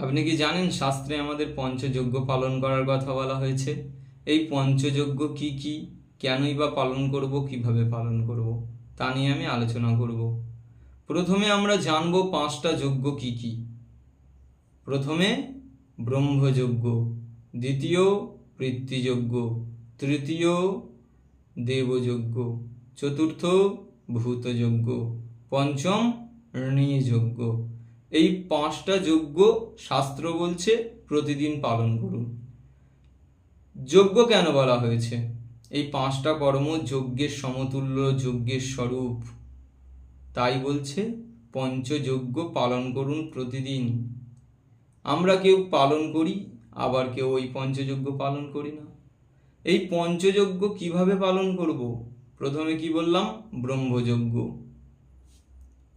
আপনি কি জানেন শাস্ত্রে আমাদের পঞ্চযজ্ঞ পালন করার কথা বলা হয়েছে? এই পঞ্চযজ্ঞ কি কি? কেনই বা পালন করব, কীভাবে পালন করব? তা নিয়ে আমি আলোচনা করব। প্রথমে আমরা জানব পাঁচটা যজ্ঞ কি কি। প্রথমে ব্রহ্মযজ্ঞ, দ্বিতীয় পৃথ্বীযজ্ঞ তৃতীয় দেবযজ্ঞ, চতুর্থ ভূতযজ্ঞ, পঞ্চম ঋণীযজ্ঞ এই পাঁচটা যজ্ঞ শাস্ত্র বলছে, প্রতিদিন পালন করুন। যজ্ঞ কেন বলা হয়েছে? এই পাঁচটা কর্ম যজ্ঞের সমতুল্য, যজ্ঞের স্বরূপ। তাই বলছে, পঞ্চযজ্ঞ পালন করুন প্রতিদিন। আমরা কেউ পালন করি, আবার কেউ ওই পঞ্চযজ্ঞ পালন করি না। এই পঞ্চযজ্ঞ কীভাবে পালন করব? প্রথমে কি বললাম? ব্রহ্মযজ্ঞ।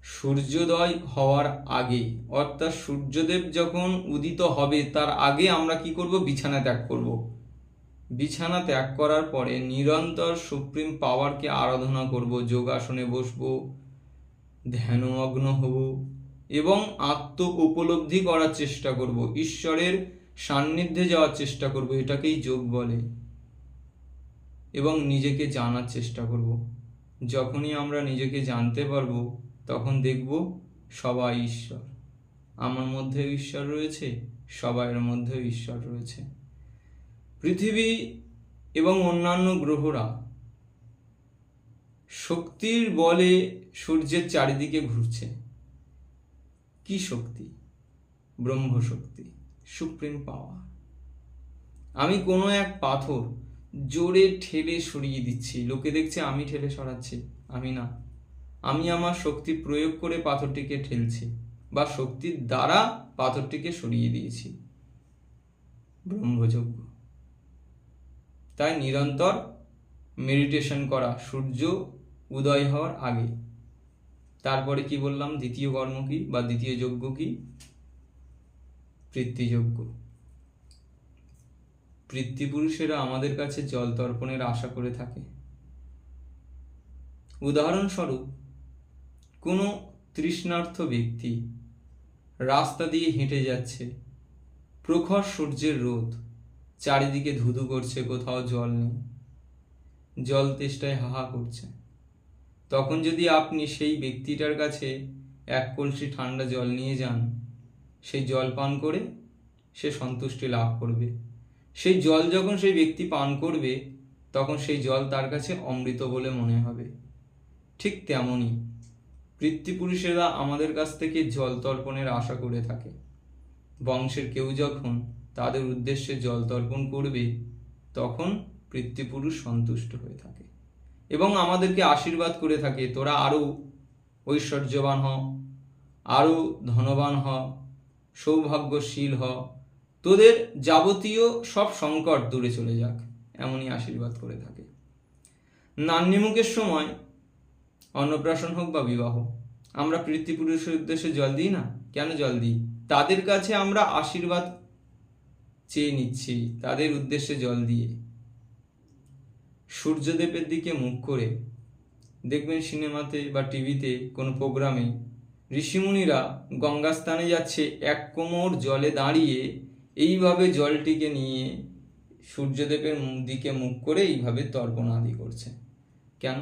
সূর্যোদয় হওয়ার আগে অর্থাৎ সূর্যদেব যখন উদিত হবে, তার আগে আমরা কি করব? বিছানা ত্যাগ করব। বিছানা ত্যাগ করার পরে নিরন্তর সুপ্রিম পাওয়ারকে আরাধনা করব, যোগাসনে বসবো, ধ্যানমগ্ন হব এবং আত্ম উপলব্ধি করার চেষ্টা করব। ঈশ্বরের সান্নিধ্যে যাওয়ার চেষ্টা করব, এটাকেই যোগ বলে। এবং নিজেকে জানার চেষ্টা করব। যখনই আমরা নিজেকে জানতে পারব তখন দেখব সবাই ঈশ্বর। আমার মধ্যে ঈশ্বর রয়েছে, সবাইয়ের মধ্যে ঈশ্বর রয়েছে। পৃথিবী এবং অন্যান্য গ্রহরা শক্তির বলে সূর্যের চারিদিকে ঘুরছে। কি শক্তি? ব্রহ্মশক্তি, সুপ্রিম পাওয়ার। আমি কোনো এক পাথর জোরে ঠেলে সরিয়ে দিচ্ছি। লোকে দেখছে আমি ঠেলে সরাচ্ছি, আমি না। আমি আমার শক্তি প্রয়োগ করে পাথরটিকে ঠেলছি বা শক্তির দ্বারা পাথরটিকে সরিয়ে দিয়েছি। ব্রহ্মযজ্ঞ। তাই নিরন্তর মেডিটেশন করা, সূর্য উদয় হওয়ার আগে। তারপরে কি বললাম? দ্বিতীয় কর্ম কি বা দ্বিতীয় যজ্ঞ কি? পৃথ্বীযজ্ঞ। পৃথ্বীপুরুষেরা আমাদের কাছে জল তর্পণের আশা করে থাকে। উদাহরণস্বরূপ কোনো তৃষ্ণার্থ ব্যক্তি রাস্তা দিয়ে হেঁটে যাচ্ছে। প্রখর সূর্যের রোদ। চারিদিকে ধুধু করছে, কোথাও জল নেই। জল তেষ্টায় হাহা করছে। তখন যদি আপনি সেই ব্যক্তিটার কাছে এক কলসি ঠান্ডা জল নিয়ে যান সেই জল পান করে সে সন্তুষ্টি লাভ করবে। সেই জল যখন সেই ব্যক্তি পান করবে, তখন সেই জল তার কাছে অমৃত বলে মনে হবে। ঠিক তেমনই পৃথ্বীপুরুষেরা আমাদের কাছ থেকে জল তর্পণের আশা করে থাকে। বংশের কেউ যখন তাদের উদ্দেশ্যে জল তর্পণ করবে, তখন পিতৃপুরুষ সন্তুষ্ট হয়ে থাকে এবং আমাদেরকে আশীর্বাদ করে থাকে, তোরা আরও ঐশ্বর্যবান হ আরও ধনবান হ, সৌভাগ্যশীল হ। তোদের যাবতীয় সব সংকট দূরে চলে যাক। এমনই আশীর্বাদ করে থাকে। নান্নিমুখের সময় অন্নপ্রাশন হোক বা বিবাহ, আমরা পৃথ্বীপুরুষের উদ্দেশ্যে জল দিই না? কেন জল দিই? তাদের কাছে আমরা আশীর্বাদ চেয়ে নিচ্ছি, তাদের উদ্দেশ্যে জল দিয়ে। সূর্যদেবের দিকে মুখ করে দেখবেন সিনেমাতে বা টিভিতে কোনো প্রোগ্রামে ঋষিমুনিরা গঙ্গা স্থানে যাচ্ছে, এক কোমর জলে দাঁড়িয়ে এইভাবে জলটিকে নিয়ে সূর্যদেবের দিকে মুখ করে এইভাবে তর্পণ আদি করছে। কেন?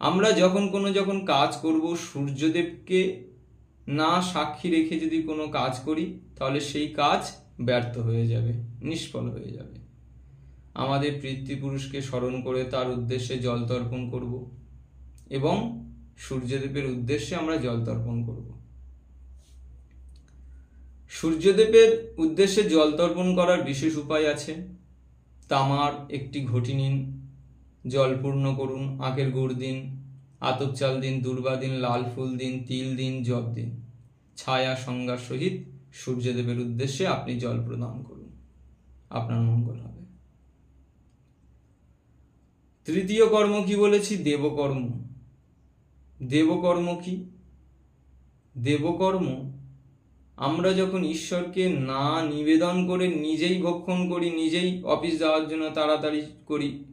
আমরা যখন কোনো যখন কাজ করব, সূর্যদেবকে না সাক্ষী রেখে যদি কোনো কাজ করি, তাহলে সেই কাজ ব্যর্থ হয়ে যাবে, নিষ্ফল হয়ে যাবে। আমাদের পৃথ্বীপুরুষকে স্মরণ করে তার উদ্দেশ্যে জল তর্পণ করব এবং সূর্যদেবের উদ্দেশ্যে আমরা জল তর্পণ করব। সূর্যদেবের উদ্দেশ্যে জল তর্পণ করার বিশেষ উপায় আছে। তামার একটি ঘটি নিন জল পূর্ণ করুন, আখের গুড় দিন, আতপ চাল দিন, দুর্বা দিন, লাল ফুল দিন, তিল দিন, জব দিন। ছায়া সংজ্ঞার সহিত সূর্যদেবের উদ্দেশ্যে আপনি জল প্রদান করুন। আপনার মঙ্গল হবে। তৃতীয় কর্ম কি বলেছি? দেবকর্ম। দেবকর্ম কি? দেবকর্ম, আমরা যখন ঈশ্বরকে না নিবেদন করে নিজেই ভক্ষণ করি, নিজেই অফিস যাওয়ার জন্য তাড়াতাড়ি করি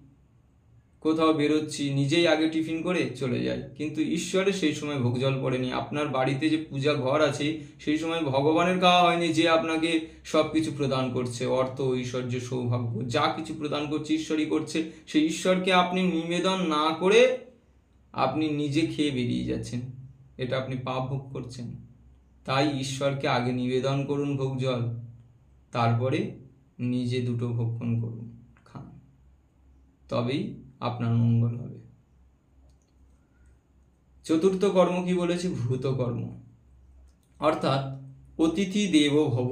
কোথাও বেরোচ্ছি, নিজেই আগে টিফিন করে চলে যাই। কিন্তু ঈশ্বরের সেই সময় ভোগ জল পড়েনি। আপনার বাড়িতে যে পূজা ঘর আছে, সেই সময় ভগবানের খাওয়া হয়নি যে আপনাকে সব কিছু প্রদান করছে। অর্থ, ঐশ্বর্য, সৌভাগ্য, যা কিছু প্রদান করছে, ঈশ্বরই করছে। সেই ঈশ্বরকে আপনি নিবেদন না করে আপনি নিজে খেয়ে বেরিয়ে যাচ্ছেন। এটা আপনি পাপ ভোগ করছেন। তাই ঈশ্বরকে আগে নিবেদন করুন ভোগ জল, তারপরে নিজে দুটো ভক্ষণ করুন, খান। তবেই আপনার মঙ্গল হবে। চতুর্থ কর্ম কি বলেছি? ভূত কর্ম। অর্থাৎ অতিথি দেব ভব।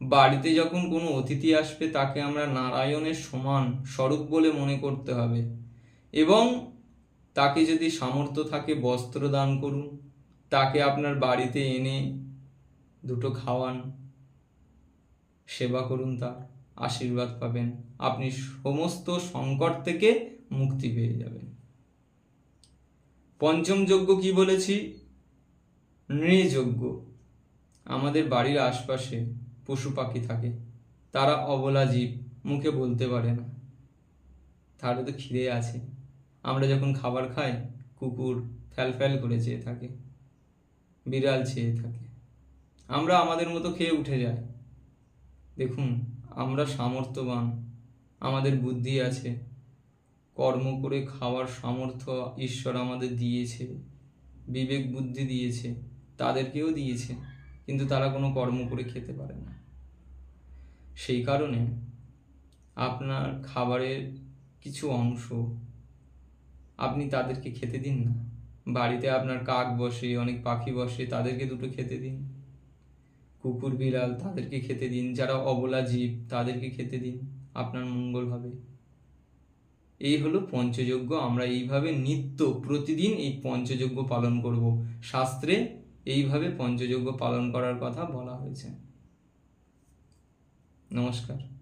বাড়িতে যখন কোনো অতিথি আসবে, তাকে আমরা নারায়ণের সমান স্বরূপ বলে মনে করতে হবে এবং তাকে যদি সামর্থ্য থাকে, বস্ত্র দান করুন। তাকে আপনার বাড়িতে এনে দুটো খাওয়ান, সেবা করুন তার। আশীর্বাদ পাবেন। আপনি সমস্ত সংকট থেকে মুক্তি পেয়ে যাবেন। পঞ্চম যজ্ঞ কি বলেছি? নৃযজ্ঞ। আমাদের বাড়ির আশপাশে পশু পাখি থাকে। তারা অবলা জীব, মুখে বলতে পারে না। তাহলে তো খিদে আছে। আমরা যখন খাবার খাই, কুকুর ফ্যাল ফ্যাল করে চেয়ে থাকে। বিড়াল চেয়ে থাকে। আমরা আমাদের মতো খেয়ে উঠে যাই। দেখুন আমরা সামর্থ্যবান, আমাদের বুদ্ধি আছে। কর্ম করে খাওয়ার সামর্থ্য ঈশ্বর আমাদের দিয়েছে, বিবেক বুদ্ধি দিয়েছে, তাদেরকেও দিয়েছে, কিন্তু তারা কোনো কর্ম করে খেতে পারে না। সেই কারণে আপনার খাবারের কিছু অংশ আপনি তাদেরকে খেতে দিন না। বাড়িতে আপনার কাক বসে, অনেক পাখি বসে, তাদেরকে দুটো খেতে দিন। কুকুর, বিড়াল তাদেরকে খেতে দিন। যারা অবলা জীব, তাদেরকে খেতে দিন। আপনার মঙ্গল হবে। এই হলো পঞ্চযজ্ঞ। আমরা এইভাবে নিত্য প্রতিদিন এই পঞ্চযজ্ঞ পালন করব। শাস্ত্রে এইভাবে পঞ্চযজ্ঞ পালন করার কথা বলা হয়েছে। নমস্কার।